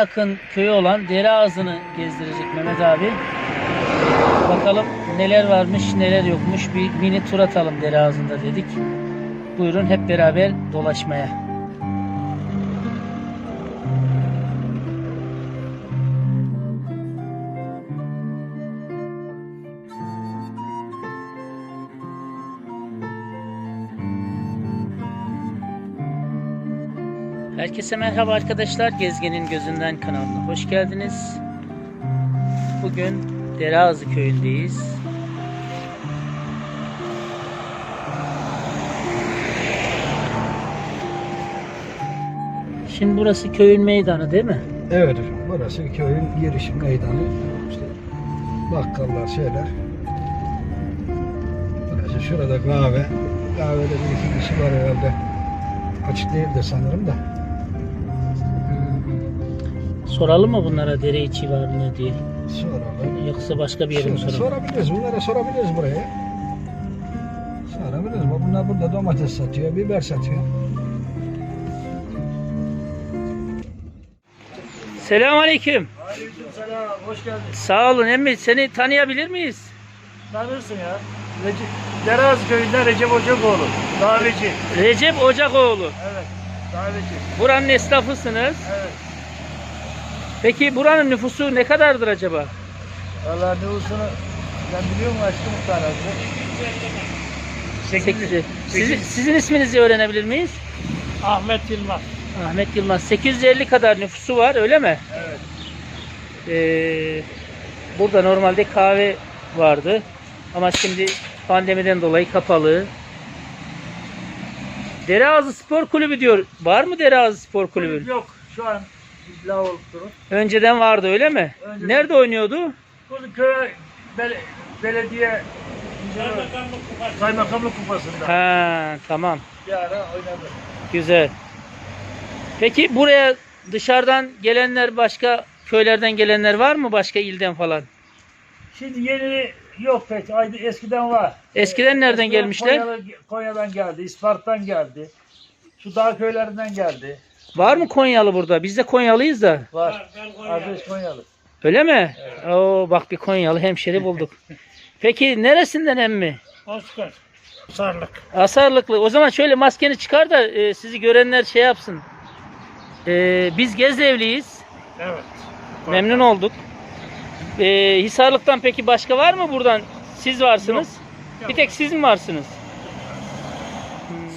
yakın köyü olan Dereağızı'nı gezdirecek Mehmet abi. Bakalım neler varmış neler yokmuş bir mini tur atalım Dereağızı'nda dedik. Buyurun hep beraber dolaşmaya. Herkese merhaba arkadaşlar. Gezgenin Gözünden kanalına hoş geldiniz. Bugün Dereazı köyündeyiz. Şimdi burası köyün meydanı değil mi? Evet hocam. Burası köyün giriş meydanı. İşte bakkallar şeyler. Burası şurada kahve. Kahvede bir iki kişi var herhalde. Açık değil de sanırım da. Soralım mı bunlara dere içi var mı diye? Soralım. Yoksa başka bir yere mi soralım? sorabiliriz. Bunlara sorabiliriz buraya. Sorabiliriz. Bak Bunlar burada domates satıyor, biber satıyor. Selamünaleyküm. Selam, hoş geldin. Sağ olun emmi. Seni tanıyabilir miyiz? Tanırsın ya. Recep, Deraz köyünden Recep Ocakoğlu. Daveci. Recep Ocakoğlu. Evet, daveci. Buranın esnafısınız. Evet. Peki buranın nüfusu ne kadardır acaba? Valla nüfusunu ben biliyor musun aşkı muhtarası? Sekiz. Sizin, sizin isminizi öğrenebilir miyiz? Ahmet Yılmaz. Ahmet Yılmaz. 850 kadar nüfusu var öyle mi? Evet. Ee, burada normalde kahve vardı. Ama şimdi pandemiden dolayı kapalı. Dereazı Spor Kulübü diyor. Var mı Dereazı Spor Kulübü? Yok, şu an la olup durun. Önceden vardı öyle mi? Önceden. Nerede oynuyordu? Burada köy bel, belediye kaymakamlık kupasında Ha tamam. bir ara oynadı. Güzel. Peki buraya dışarıdan gelenler başka köylerden gelenler var mı başka ilden falan? Şimdi yeni yok pek. Aydı eskiden var. Eskiden nereden Eskiden gelmişler? Konya'da- Konya'dan geldi, İsparta'dan geldi. Şu dağ köylerinden geldi. Var mı Konyalı burada? Biz de Konyalıyız da. Var. Kardeş Konyalı. Öyle mi? Oo bak bir Konyalı hemşeri bulduk. Peki neresinden emmi? Oscar. Sarlık. Asarlıklı. O zaman şöyle maskeni çıkar da e, sizi görenler şey yapsın. E, biz Gezevliyiz. Evet. Memnun olduk. E, Hisarlık'tan peki başka var mı buradan? Siz varsınız. Bir tek siz mi varsınız?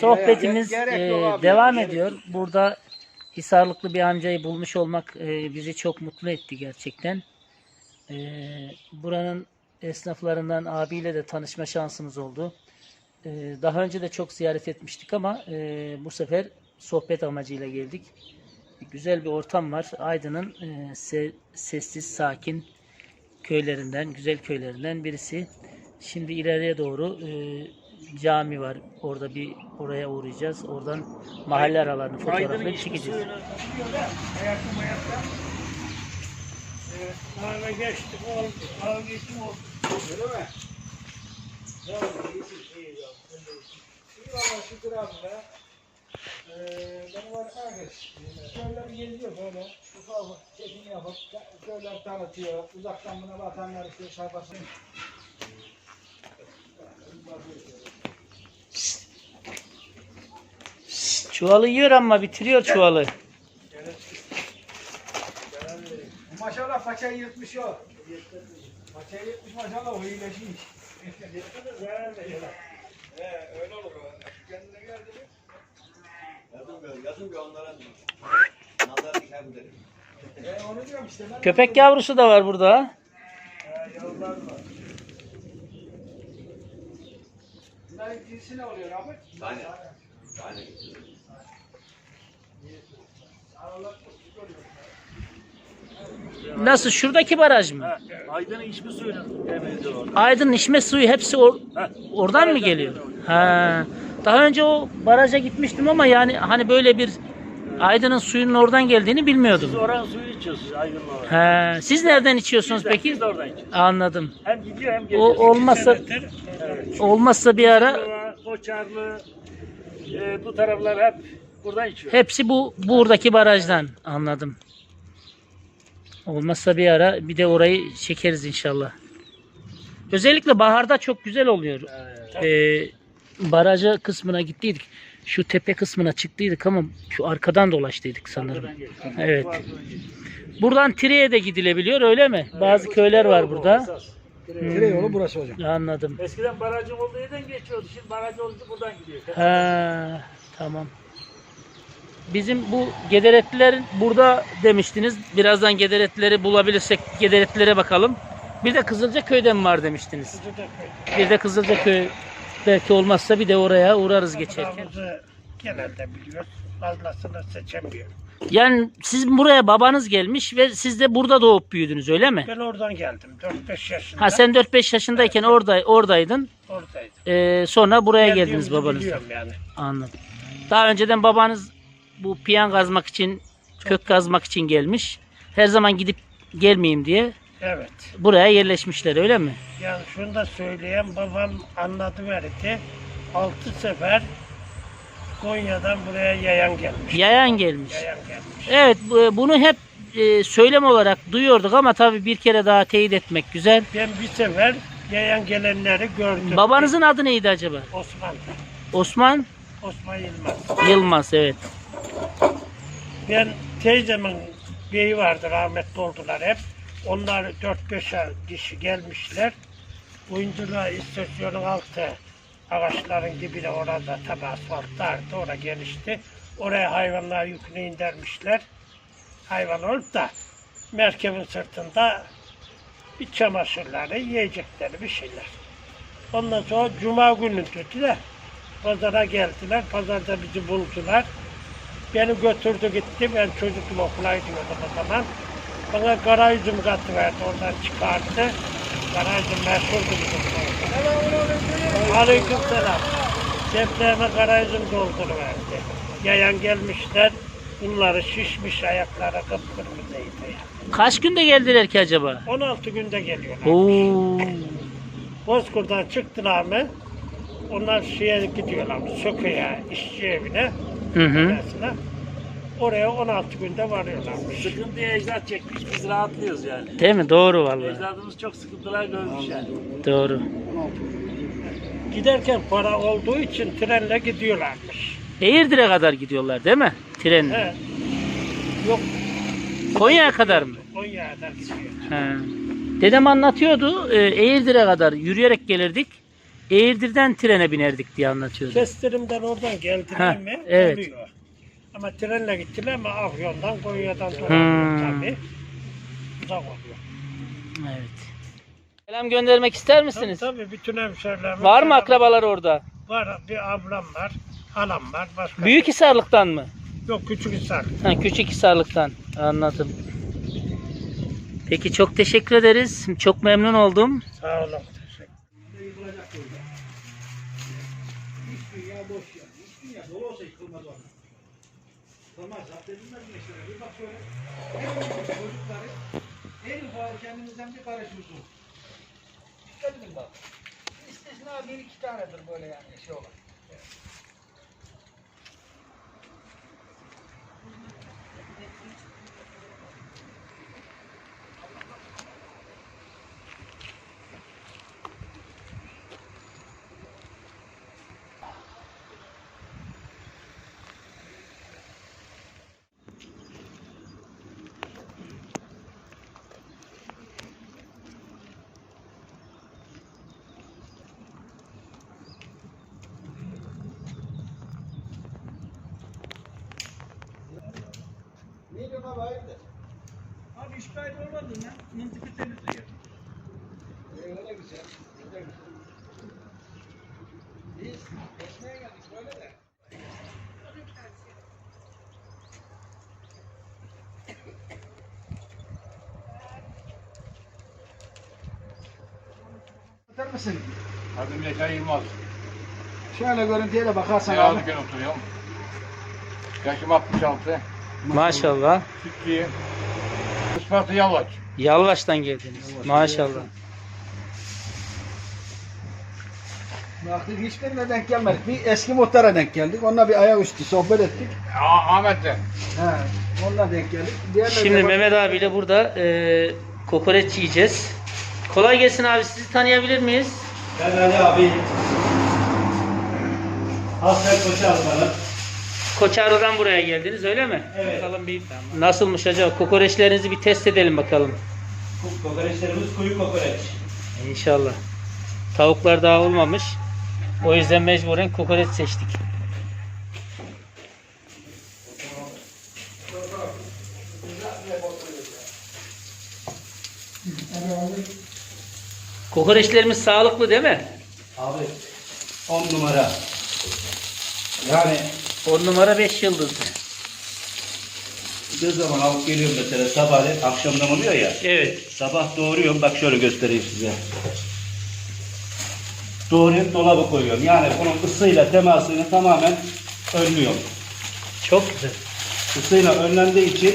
Sohbetimiz e, yok devam ediyor. Burada Hisarlıklı bir amcayı bulmuş olmak e, bizi çok mutlu etti gerçekten. E, buranın esnaflarından abiyle de tanışma şansımız oldu. E, daha önce de çok ziyaret etmiştik ama e, bu sefer sohbet amacıyla geldik. Güzel bir ortam var. Aydın'ın e, se- sessiz, sakin köylerinden, güzel köylerinden birisi. Şimdi ileriye doğru e, cami var. Orada bir oraya uğrayacağız. Oradan mahalle aralarını fotoğrafları çekeceğiz. Ayakta ayakta. Evet. Kahve geçtik oldu. Kahve geçtim oldu. Öyle mi? Ya, iyi, iyi ya. İyi valla şükür abi be. Ee, benim arkadaş köyler geziyor böyle ufak ufak çekim yapıp köyler tanıtıyor. Uzaktan buna bakanlar işte şarkısını Çuvalı yiyor ama bitiriyor çuvalı. Maşallah paçayı yırtmış o. Paçayı yırtmış maşallah o iyileşmiş. He öyle olur o. Kendine geldi mi? Yazın gör, yazın onlara. Nazar dikkat ederim. E, onu diyorum işte ben. Köpek yavrusu da var burada. ha. Yollar var. Bunların cinsi ne oluyor abi? Tane. Tane. Aralar çok küçük oluyor. Nasıl? Şuradaki baraj mı? Ha, Aydın'ın içme suyunun emeğidir orada. Aydın içme suyu hepsi or- Ha, oradan mı geliyor? Ha. Daha önce o baraja gitmiştim ama yani hani böyle bir Aydın'ın suyunun oradan geldiğini Siz bilmiyordum. oranın suyunu içiyorsunuz Aydın'la olarak. Siz nereden içiyorsunuz Biz de- peki? Biz de oradan içiyoruz. Anladım. Hem gidiyor hem O geliyor. olmazsa Evet. olmazsa bir ara Kova, Koçarlı, e, bu taraflar hep buradan içiyor. hepsi bu buradaki barajdan anladım. Olmazsa bir ara bir de orayı çekeriz inşallah. Özellikle baharda çok güzel oluyor. Ee, baraja kısmına gittiydik. Şu tepe kısmına çıktıydık ama şu arkadan dolaştıydık sanırım. Evet. Buradan Tire'ye de gidilebiliyor öyle mi? Bazı köyler var burada. Tire yolu burası hocam. Anladım. Eskiden barajın olduğu yerden geçiyordu. Şimdi baraj oldu buradan gidiyor. Ha, tamam. Bizim bu Gederetlilerin burada demiştiniz. Birazdan Gederetlileri bulabilirsek Gederetlilere bakalım. Bir de Kızılcaköy'de mi var demiştiniz. Bir de Kızılcaköy belki olmazsa bir de oraya uğrarız geçerken. Genelde biliyoruz. Fazlasını seçemiyorum. Yani siz buraya babanız gelmiş ve siz de burada doğup büyüdünüz öyle mi? Ben oradan geldim. 4-5 yaşında. Ha sen 4-5 yaşındayken orada oradaydın. oradaydım. Ee, sonra buraya geldiniz babanızla. yani. Anladım. Daha önceden babanız bu piyan kazmak için, kök kazmak için gelmiş. Her zaman gidip gelmeyeyim diye Evet. buraya yerleşmişler öyle mi? Yani şunu da söyleyeyim. Babam anladı verdi. 6 sefer Konya'dan buraya yayan gelmiş. Yayan gelmiş. Yayan gelmiş. Evet bu- bunu hep e, söylem olarak duyuyorduk ama tabii bir kere daha teyit etmek güzel. Ben bir sefer yayan gelenleri gördüm. Babanızın adı neydi acaba? Osman. Osman Osman Yılmaz. Yılmaz evet. Ben teyzemin beyi vardı rahmetli oldular hep. Onlar 4-5 kişi gelmişler. Oyuncular istasyonun altı ağaçların dibine orada tabi asfalt orada genişti. Oraya hayvanlar yükünü indirmişler. Hayvan olup da merkebin sırtında bir çamaşırları, yiyecekleri bir şeyler. Ondan sonra cuma günü dediler. Pazara geldiler. Pazarda bizi buldular. Beni götürdü gitti. Ben çocuktum okula gidiyordum o zaman. Bana kara üzüm katı verdi. Oradan çıkarttı. Kara üzüm meşhurdu bizim. Aleyküm selam. Ceplerime kara üzüm dolduruverdi. Yayan gelmişler. Bunları şişmiş ayakları kıpkırmızıydı. yani. Kaç günde geldiler ki acaba? 16 günde geliyorlar. Oo. Bozkurt'tan çıktılar mı? Onlar şeye gidiyorlar. Sökü'ye, işçi evine. Hı hı. Oraya 16 günde varıyorlarmış. Sıkıntıya ecdat çekmiş. Biz rahatlıyoruz yani. Değil mi? Doğru vallahi. Ecdadımız çok sıkıntılar görmüş yani. Doğru. Giderken para olduğu için trenle gidiyorlarmış. Eğirdir'e kadar gidiyorlar değil mi? Trenle. He. Yok Konya'ya kadar mı? Konya'dan gidiyor. He. Dedem anlatıyordu. e, Eğirdir'e kadar yürüyerek gelirdik. Eğirdir'den trene binerdik diye anlatıyordu. Kestirimden oradan geldiler Ha, mi? evet. Oluyor. Ama trenle gittiler ama Afyon'dan Konya'dan Hmm. dolanıyor tabii. Uzak oluyor. Evet. Selam göndermek ister Tabii, misiniz? tabii bütün hemşerilerimiz Var mı akrabalar orada? Var bir ablam var, halam var, başka. Büyük Hisarlık'tan mı? Yok küçük insan. Ha, küçük Hisarlık'tan. Anladım. Peki çok teşekkür ederiz. Çok memnun oldum. Sağ olun. Yıkılmaz. Zapt edilmez mi işte? Bir bak şöyle. Ufak çocukları en ufak kendimizden bir karış uzun. Dikkat edin bak. İstisna bir iki tanedir böyle yani şey olan. Ne Kaydı olmadığından mıntıkı temizliyor. Ee, öyle güzel. Öyle güzel. Biz geçmeye geldik böyle de. Atar mısın? Adım Yaşar Yılmaz. Şöyle görüntüye de bakarsan abi. Seyhanlık'ta oturuyorum. Yaşım 66. Maşallah. Sütlüyüm. Isparta Yalvaç. Yalvaç'tan geldiniz. Maşallah. Baktık hiçbirine denk gelmedik. Bir eski muhtara denk geldik. Onunla bir ayaküstü sohbet ettik. Aa, Ahmet'le. He, onunla denk geldik. Diğerleri Şimdi de- Mehmet abiyle burada e, kokoreç yiyeceğiz. Kolay gelsin abi. Sizi tanıyabilir miyiz? Ben Ali abi. Hasret Koçarlı'nın. Koçarlı'dan buraya geldiniz öyle mi? Evet. Bakalım bir nasılmış acaba? Kokoreçlerinizi bir test edelim bakalım. Kokoreçlerimiz kuyu kokoreç. İnşallah. Tavuklar daha olmamış. O yüzden mecburen kokoreç seçtik. Kokoreçlerimiz sağlıklı değil mi? Abi 10 numara. Yani 10 numara 5 yıldızlı. bir zaman alıp geliyorum mesela sabahleyin akşamdan oluyor ya. Evet. Sabah doğruyorum bak şöyle göstereyim size. Doğrayıp dolaba koyuyorum. Yani bunun ısıyla temasını tamamen önlüyorum. Çok güzel. Isıyla önlendiği için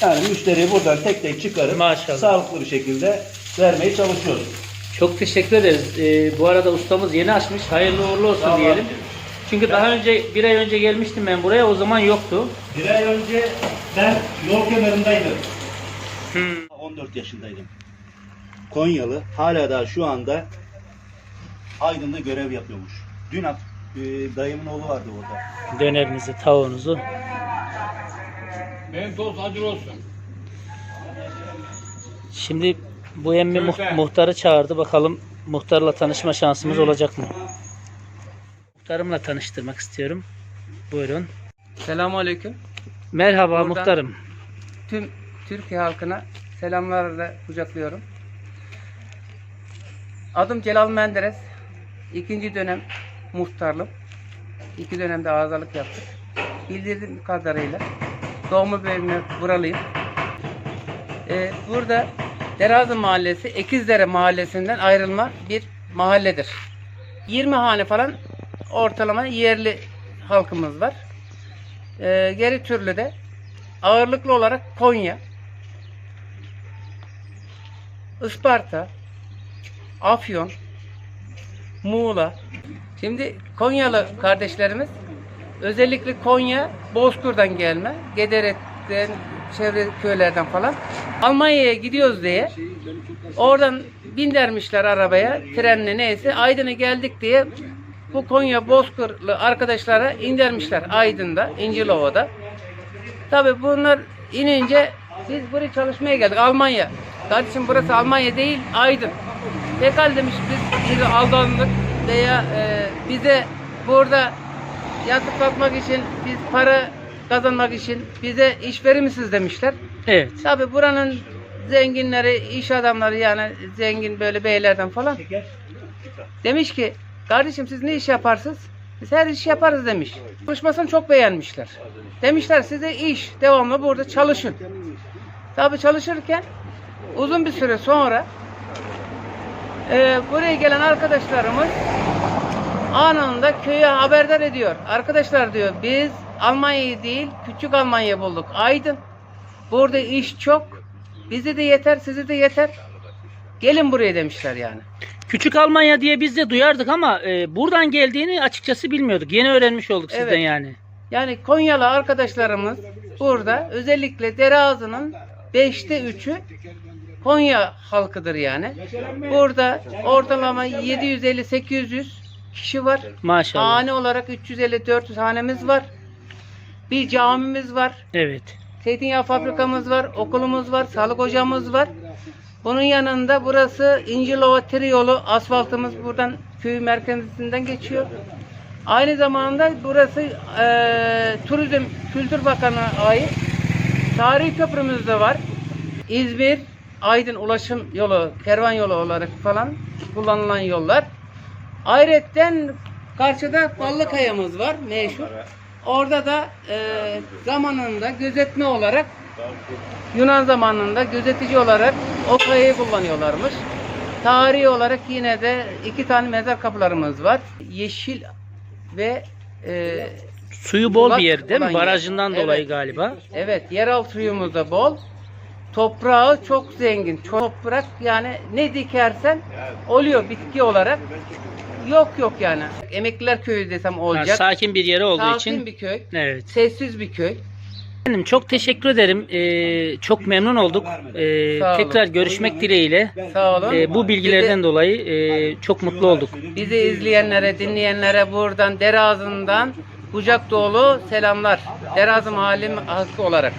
yani müşteriye buradan tek tek çıkarıp Maşallah. sağlıklı bir şekilde vermeye çalışıyoruz. Çok teşekkür ederiz. Ee, bu arada ustamız yeni açmış. Hayırlı uğurlu olsun Sağ diyelim. Çünkü daha önce bir ay önce gelmiştim ben buraya. O zaman yoktu. Bir ay önce ben yol kenarındaydım. Hmm. 14 yaşındaydım. Konyalı hala daha şu anda Aydın'da görev yapıyormuş. Dün e, dayımın oğlu vardı orada. Dönerinizi, tavuğunuzu. Benim tost acı olsun. Şimdi bu emmi Köfte. muhtarı çağırdı. Bakalım muhtarla tanışma şansımız olacak mı? Muhtarımla tanıştırmak istiyorum. Buyurun. Selamünaleyküm. Merhaba Buradan- muhtarım. Tüm Türkiye halkına selamlarla kucaklıyorum. Adım Celal Menderes. İkinci dönem muhtarlık. İki dönemde ağzalık yaptık. Bildiğim kadarıyla doğma büyüme buralıyım. Ee, burada Derazı Mahallesi, Ekizdere Mahallesi'nden ayrılma bir mahalledir. 20 hane falan ortalama yerli halkımız var. Ee, geri türlü de ağırlıklı olarak Konya, Isparta, Afyon, Muğla. Şimdi Konyalı kardeşlerimiz özellikle Konya, Bozkır'dan gelme, Gederet'ten, çevre köylerden falan Almanya'ya gidiyoruz diye oradan bindermişler arabaya, trenle neyse Aydın'a geldik diye bu Konya Bozkırlı arkadaşlara indirmişler Aydın'da, İncilova'da. Tabii bunlar inince biz buraya çalışmaya geldik Almanya. Kardeşim burası Almanya değil Aydın. Pekal demiş biz aldandık veya e, bize burada yatıp kalkmak için biz para kazanmak için bize iş verir misiniz demişler. Evet. Tabii buranın zenginleri, iş adamları yani zengin böyle beylerden falan demiş ki kardeşim siz ne iş yaparsınız? Biz her iş yaparız demiş. Konuşmasını çok beğenmişler. Demişler size iş devamlı burada çalışın. Tabii çalışırken uzun bir süre sonra e, buraya gelen arkadaşlarımız anında köye haberdar ediyor. Arkadaşlar diyor biz Almanya'yı değil küçük Almanya bulduk. Aydın. Burada iş çok. Bize de yeter, size de yeter. Gelin buraya demişler yani. Küçük Almanya diye biz de duyardık ama e, buradan geldiğini açıkçası bilmiyorduk. Yeni öğrenmiş olduk sizden Evet. yani. Yani Konyalı arkadaşlarımız burada özellikle Dereazı'nın 5'te 3'ü Konya halkıdır yani. Burada ortalama 750-800 kişi var. Maşallah. Hane olarak 350-400 hanemiz var. Bir camimiz var. Evet. Zeytinyağı fabrikamız var, okulumuz var, sağlık ocağımız var. Bunun yanında burası İncilova Triyolu asfaltımız buradan köy merkezinden geçiyor. Aynı zamanda burası eee, Turizm Kültür Bakanı'na ait. Tarihi köprümüz de var. İzmir, Aydın ulaşım yolu, kervan yolu olarak falan kullanılan yollar. Ayrıca karşıda Ballıkaya'mız var meşhur. Orada da e, zamanında gözetme olarak Yunan zamanında gözetici olarak o kayayı kullanıyorlarmış. Tarihi olarak yine de iki tane mezar kapılarımız var. Yeşil ve e, Suyu bol bir yer değil mi? olan yer. Barajından Evet. dolayı galiba. evet yeraltı suyumuz da bol. Toprağı çok zengin. Toprak yani ne dikersen oluyor bitki olarak. Yok yok yani. Emekliler köyü desem olacak. sakin bir yeri olduğu Sakin için. bir köy. Evet. Sessiz bir köy. Efendim çok teşekkür ederim. Ee, çok memnun olduk. Ee, Sağ olun. tekrar görüşmek dileğiyle. Sağ olun. Ee, bu bilgilerden dolayı e, çok mutlu olduk. Bizi izleyenlere, dinleyenlere buradan Derazı'ndan kucak dolu selamlar. Derazı Mahallim halkı olarak.